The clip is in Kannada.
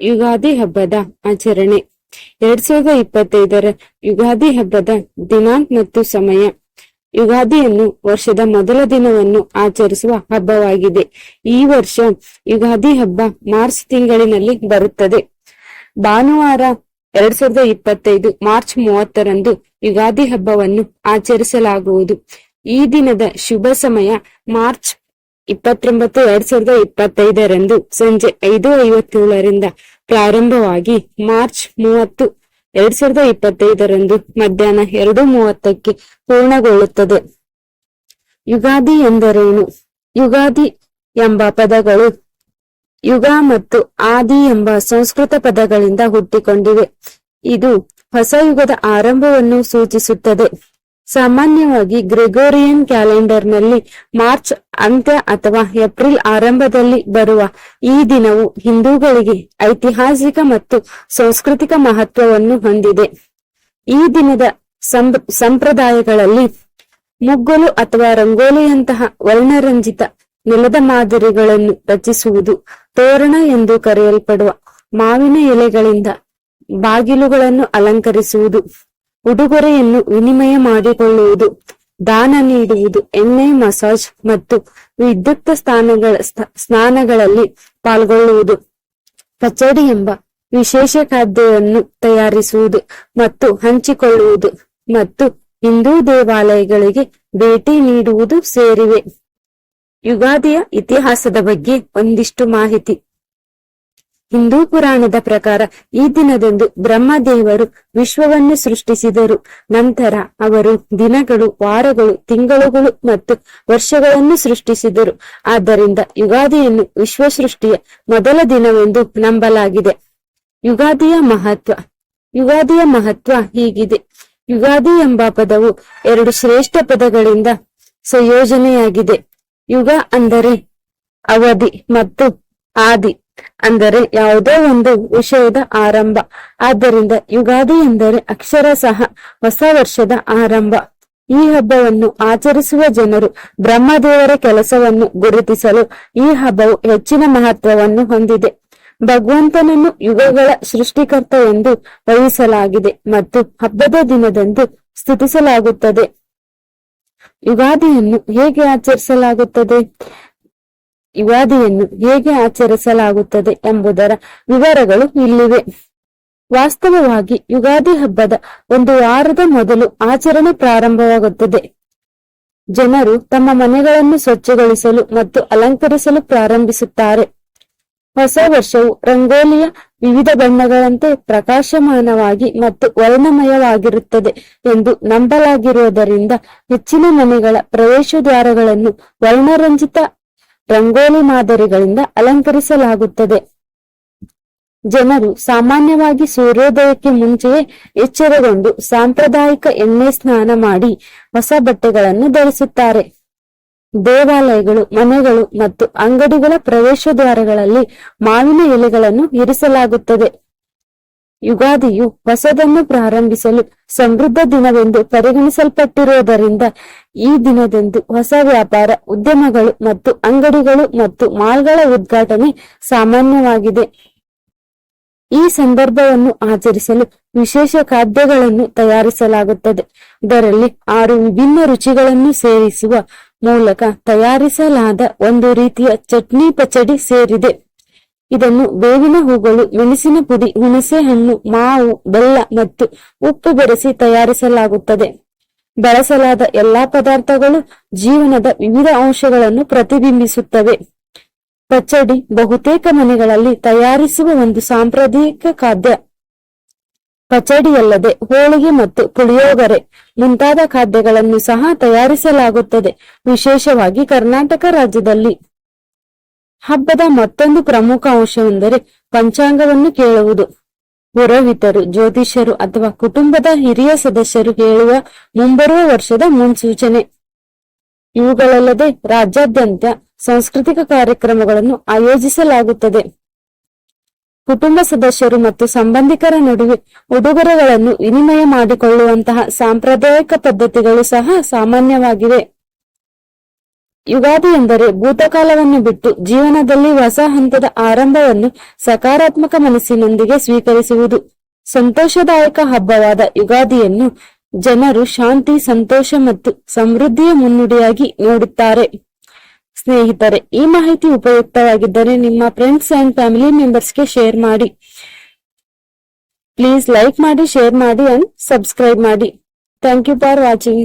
ಯುಗಾದಿ ಹಬ್ಬದ ಆಚರಣೆ. ಎರಡ್ ಸಾವಿರದ ಇಪ್ಪತ್ತೈದರ ಯುಗಾದಿ ಹಬ್ಬದ ದಿನಾಂಕ ಮತ್ತು ಸಮಯ. ಯುಗಾದಿಯನ್ನು ವರ್ಷದ ಮೊದಲ ದಿನವನ್ನು ಆಚರಿಸುವ ಹಬ್ಬವಾಗಿದೆ. ಈ ವರ್ಷ ಯುಗಾದಿ ಹಬ್ಬ ಮಾರ್ಚ್ ತಿಂಗಳಿನಲ್ಲಿ ಬರುತ್ತದೆ. ಭಾನುವಾರ ಎರಡ್ ಸಾವಿರದ ಇಪ್ಪತ್ತೈದು ಮಾರ್ಚ್ ಮೂವತ್ತರಂದು ಯುಗಾದಿ ಹಬ್ಬವನ್ನು ಆಚರಿಸಲಾಗುವುದು. ಈ ದಿನದ ಶುಭ ಸಮಯ ಮಾರ್ಚ್ ಇಪ್ಪತ್ತೊಂಬತ್ತು, ಎರಡ್ ಸಾವಿರದ ಇಪ್ಪತ್ತೈದರಂದು ಸಂಜೆ ಐದು ಐವತ್ತೇಳರಿಂದ ಪ್ರಾರಂಭವಾಗಿ ಮಾರ್ಚ್ ಮೂವತ್ತು, ಎರಡ್ ಸಾವಿರದ ಇಪ್ಪತ್ತೈದರಂದು ಮಧ್ಯಾಹ್ನ ಎರಡು ಮೂವತ್ತಕ್ಕೆ ಪೂರ್ಣಗೊಳ್ಳುತ್ತದೆ. ಯುಗಾದಿ ಎಂದರೇನು? ಯುಗಾದಿ ಎಂಬ ಪದಗಳು ಯುಗ ಮತ್ತು ಆದಿ ಎಂಬ ಸಂಸ್ಕೃತ ಪದಗಳಿಂದ ಹುಟ್ಟಿಕೊಂಡಿವೆ. ಇದು ಹೊಸ ಯುಗದ ಆರಂಭವನ್ನು ಸೂಚಿಸುತ್ತದೆ. ಸಾಮಾನ್ಯವಾಗಿ ಗ್ರೆಗೋರಿಯನ್ ಕ್ಯಾಲೆಂಡರ್ನಲ್ಲಿ ಮಾರ್ಚ್ ಅಂತ್ಯ ಅಥವಾ ಏಪ್ರಿಲ್ ಆರಂಭದಲ್ಲಿ ಬರುವ ಈ ದಿನವು ಹಿಂದೂಗಳಿಗೆ ಐತಿಹಾಸಿಕ ಮತ್ತು ಸಾಂಸ್ಕೃತಿಕ ಮಹತ್ವವನ್ನು ಹೊಂದಿದೆ. ಈ ದಿನದ ಸಂಪ್ರದಾಯಗಳಲ್ಲಿ ಮುಗ್ಗಲು ಅಥವಾ ರಂಗೋಲಿಯಂತಹ ವರ್ಣರಂಜಿತ ನೆಲದ ಮಾದರಿಗಳನ್ನು ರಚಿಸುವುದು ತೋರಣ ಎಂದು ಕರೆಯಲ್ಪಡುವ ಮಾವಿನ ಎಲೆಗಳಿಂದ ಬಾಗಿಲುಗಳನ್ನು ಅಲಂಕರಿಸುವುದು. ಉಡುಗೊರೆಯನ್ನು ವಿನಿಮಯ ಮಾಡಿಕೊಳ್ಳುವುದು, ದಾನ ನೀಡುವುದು, ಎಣ್ಣೆ, ಮಸಾಜ್ ಮತ್ತು ವಿದ್ಯುಕ್ತ ಸ್ಥಾನಗಳ ಸ್ಥ- ಸ್ನಾನಗಳಲ್ಲಿ ಪಾಲ್ಗೊಳ್ಳುವುದು. ಪಚಡಿ ಎಂಬ ವಿಶೇಷ ಖಾದ್ಯವನ್ನು ತಯಾರಿಸುವುದು ಮತ್ತು ಹಂಚಿಕೊಳ್ಳುವುದು ಮತ್ತು ಹಿಂದೂ ದೇವಾಲಯಗಳಿಗೆ ಭೇಟಿ ನೀಡುವುದು ಸೇರಿವೆ. ಯುಗಾದಿಯ ಇತಿಹಾಸದ ಬಗ್ಗೆ ಒಂದಿಷ್ಟು ಮಾಹಿತಿ. ಹಿಂದೂ ಪುರಾಣದ ಪ್ರಕಾರ ಈ ದಿನದಂದು ಬ್ರಹ್ಮದೇವರು ವಿಶ್ವವನ್ನು ಸೃಷ್ಟಿಸಿದರು. ನಂತರ ಅವರು ದಿನಗಳು, ವಾರಗಳು, ತಿಂಗಳುಗಳು ಮತ್ತು ವರ್ಷಗಳನ್ನು ಸೃಷ್ಟಿಸಿದರು. ಆದ್ದರಿಂದ ಯುಗಾದಿಯನ್ನು ವಿಶ್ವ ಸೃಷ್ಟಿಯ ಮೊದಲ ದಿನವೆಂದು ನಂಬಲಾಗಿದೆ. ಯುಗಾದಿಯ ಮಹತ್ವ. ಯುಗಾದಿಯ ಮಹತ್ವ ಹೀಗಿದೆ. ಯುಗಾದಿ ಎಂಬ ಪದವು ಎರಡು ಶ್ರೇಷ್ಠ ಪದಗಳಿಂದ ಸಂಯೋಜನೆಯಾಗಿದೆ. ಯುಗ ಅಂದರೆ ಅವಧಿ ಮತ್ತು ಆದಿ. ಅಂದರೆ ಯಾವುದೋ ಒಂದು ವಿಷಯದ ಆರಂಭ. ಆದ್ದರಿಂದ ಯುಗಾದಿ ಎಂದರೆ ಅಕ್ಷರ ಸಹ ಹೊಸ ವರ್ಷದ ಆರಂಭ. ಈ ಹಬ್ಬವನ್ನು ಆಚರಿಸುವ ಜನರು ಬ್ರಹ್ಮದೇವರ ಕೆಲಸವನ್ನು ಗುರುತಿಸಲು ಈ ಹಬ್ಬವು ಹೆಚ್ಚಿನ ಮಹತ್ವವನ್ನು ಹೊಂದಿದೆ. ಭಗವಂತನನ್ನು ಯುಗಗಳ ಸೃಷ್ಟಿಕರ್ತ ಎಂದು ವಹಿಸಲಾಗಿದೆ ಮತ್ತು ಹಬ್ಬದ ದಿನದಂದು ಸ್ತುತಿಸಲಾಗುತ್ತದೆ. ಯುಗಾದಿಯನ್ನು ಹೇಗೆ ಆಚರಿಸಲಾಗುತ್ತದೆ? ಯುಗಾದಿಯನ್ನು ಹೇಗೆ ಆಚರಿಸಲಾಗುತ್ತದೆ ಎಂಬುದರ ವಿವರಗಳು ಇಲ್ಲಿವೆ. ವಾಸ್ತವವಾಗಿ ಯುಗಾದಿ ಹಬ್ಬದ ಒಂದು ವಾರದ ಮೊದಲು ಆಚರಣೆ ಪ್ರಾರಂಭವಾಗುತ್ತದೆ. ಜನರು ತಮ್ಮ ಮನೆಗಳನ್ನು ಸ್ವಚ್ಛಗೊಳಿಸಲು ಮತ್ತು ಅಲಂಕರಿಸಲು ಪ್ರಾರಂಭಿಸುತ್ತಾರೆ. ಹೊಸ ವರ್ಷವು ರಂಗೋಲಿಯ ವಿವಿಧ ಬಣ್ಣಗಳಂತೆ ಪ್ರಕಾಶಮಾನವಾಗಿ ಮತ್ತು ವರ್ಣಮಯವಾಗಿರುತ್ತದೆ ಎಂದು ನಂಬಲಾಗಿರುವುದರಿಂದ ಹೆಚ್ಚಿನ ಮನೆಗಳ ಪ್ರವೇಶದ್ವಾರಗಳನ್ನು ವರ್ಣರಂಜಿತ ರಂಗೋಲಿ ಮಾದರಿಗಳಿಂದ ಅಲಂಕರಿಸಲಾಗುತ್ತದೆ. ಜನರು ಸಾಮಾನ್ಯವಾಗಿ ಸೂರ್ಯೋದಯಕ್ಕೆ ಮುಂಚೆಯೇ ಎಚ್ಚರಗೊಂಡು ಸಾಂಪ್ರದಾಯಿಕ ಎಣ್ಣೆ ಸ್ನಾನ ಮಾಡಿ ಹೊಸ ಬಟ್ಟೆಗಳನ್ನು ಧರಿಸುತ್ತಾರೆ. ದೇವಾಲಯಗಳು, ಮನೆಗಳು ಮತ್ತು ಅಂಗಡಿಗಳ ಪ್ರವೇಶ ದ್ವಾರಗಳಲ್ಲಿ ಮಾವಿನ ಎಲೆಗಳನ್ನು ಇರಿಸಲಾಗುತ್ತದೆ. ಯುಗಾದಿಯು ಹೊಸದನ್ನು ಪ್ರಾರಂಭಿಸಲು ಸಮೃದ್ಧ ದಿನವೆಂದು ಪರಿಗಣಿಸಲ್ಪಟ್ಟಿರುವುದರಿಂದ ಈ ದಿನದಂದು ಹೊಸ ವ್ಯಾಪಾರ, ಉದ್ಯಮಗಳು ಮತ್ತು ಅಂಗಡಿಗಳು ಮತ್ತು ಮಾಲ್ಗಳ ಉದ್ಘಾಟನೆ ಸಾಮಾನ್ಯವಾಗಿದೆ. ಈ ಸಂದರ್ಭವನ್ನು ಆಚರಿಸಲು ವಿಶೇಷ ಖಾದ್ಯಗಳನ್ನು ತಯಾರಿಸಲಾಗುತ್ತದೆ. ಇದರಲ್ಲಿ ಆರು ವಿಭಿನ್ನ ರುಚಿಗಳನ್ನು ಸೇರಿಸುವ ಮೂಲಕ ತಯಾರಿಸಲಾದ ಒಂದು ರೀತಿಯ ಚಟ್ನಿ ಪಚಡಿ ಸೇರಿದೆ. ಇದನ್ನು ಬೇವಿನ ಹೂಗಳು, ಮೆಣಸಿನ ಪುಡಿ, ಹುಣಸೆ ಹಣ್ಣು, ಮಾವು, ಬೆಲ್ಲ ಮತ್ತು ಉಪ್ಪು ಬೆರೆಸಿ ತಯಾರಿಸಲಾಗುತ್ತದೆ. ಬಳಸಲಾದ ಎಲ್ಲಾ ಪದಾರ್ಥಗಳು ಜೀವನದ ವಿವಿಧ ಅಂಶಗಳನ್ನು ಪ್ರತಿಬಿಂಬಿಸುತ್ತವೆ. ಪಚ್ಚಡಿ ಬಹುತೇಕ ಮನೆಗಳಲ್ಲಿ ತಯಾರಿಸುವ ಒಂದು ಸಾಂಪ್ರದಾಯಿಕ ಖಾದ್ಯ. ಪಚಡಿಯಲ್ಲದೆ ಹೋಳಿಗೆ ಮತ್ತು ಪುಳಿಯೋಗರೆ ಮುಂತಾದ ಖಾದ್ಯಗಳನ್ನು ಸಹ ತಯಾರಿಸಲಾಗುತ್ತದೆ, ವಿಶೇಷವಾಗಿ ಕರ್ನಾಟಕ ರಾಜ್ಯದಲ್ಲಿ. ಹಬ್ಬದ ಮತ್ತೊಂದು ಪ್ರಮುಖ ಅಂಶವೆಂದರೆ ಪಂಚಾಂಗವನ್ನು ಕೇಳುವುದು. ಪುರೋಹಿತರು, ಜ್ಯೋತಿಷ್ಯರು ಅಥವಾ ಕುಟುಂಬದ ಹಿರಿಯ ಸದಸ್ಯರು ಹೇಳುವ ಮುಂಬರುವ ವರ್ಷದ ಮುನ್ಸೂಚನೆ. ಇವುಗಳಲ್ಲದೆ ರಾಜ್ಯಾದ್ಯಂತ ಸಾಂಸ್ಕೃತಿಕ ಕಾರ್ಯಕ್ರಮಗಳನ್ನು ಆಯೋಜಿಸಲಾಗುತ್ತದೆ. ಕುಟುಂಬ ಸದಸ್ಯರು ಮತ್ತು ಸಂಬಂಧಿಕರ ನಡುವೆ ಉಡುಗೊರೆಗಳನ್ನು ವಿನಿಮಯ ಮಾಡಿಕೊಳ್ಳುವಂತಹ ಸಾಂಪ್ರದಾಯಿಕ ಪದ್ಧತಿಗಳು ಸಹ ಸಾಮಾನ್ಯವಾಗಿವೆ. ಯುಗಾದಿ ಎಂದರೆ ಭೂತಕಾಲವನ್ನು ಬಿಟ್ಟು ಜೀವನದಲ್ಲಿ ಹೊಸ ಹಂತದ ಆರಂಭವನ್ನು ಸಕಾರಾತ್ಮಕ ಮನಸ್ಸಿನೊಂದಿಗೆ ಸ್ವೀಕರಿಸುವುದು. ಸಂತೋಷದಾಯಕ ಹಬ್ಬವಾದ ಯುಗಾದಿಯನ್ನು ಜನರು ಶಾಂತಿ, ಸಂತೋಷ ಮತ್ತು ಸಮೃದ್ಧಿಯ ಮುನ್ನುಡಿಯಾಗಿ ನೋಡುತ್ತಾರೆ. ಸ್ನೇಹಿತರೆ, ಈ ಮಾಹಿತಿ ಉಪಯುಕ್ತವಾಗಿದ್ದರೆ ನಿಮ್ಮ ಫ್ರೆಂಡ್ಸ್ ಅಂಡ್ ಫ್ಯಾಮಿಲಿ ಮೆಂಬರ್ಸ್ಗೆ ಶೇರ್ ಮಾಡಿ. ಪ್ಲೀಸ್ ಲೈಕ್ ಮಾಡಿ ಶೇರ್ ಮಾಡಿ ಅಂಡ್ ಸಬ್ಸ್ಕ್ರೈಬ್ ಮಾಡಿ. Thank you for watching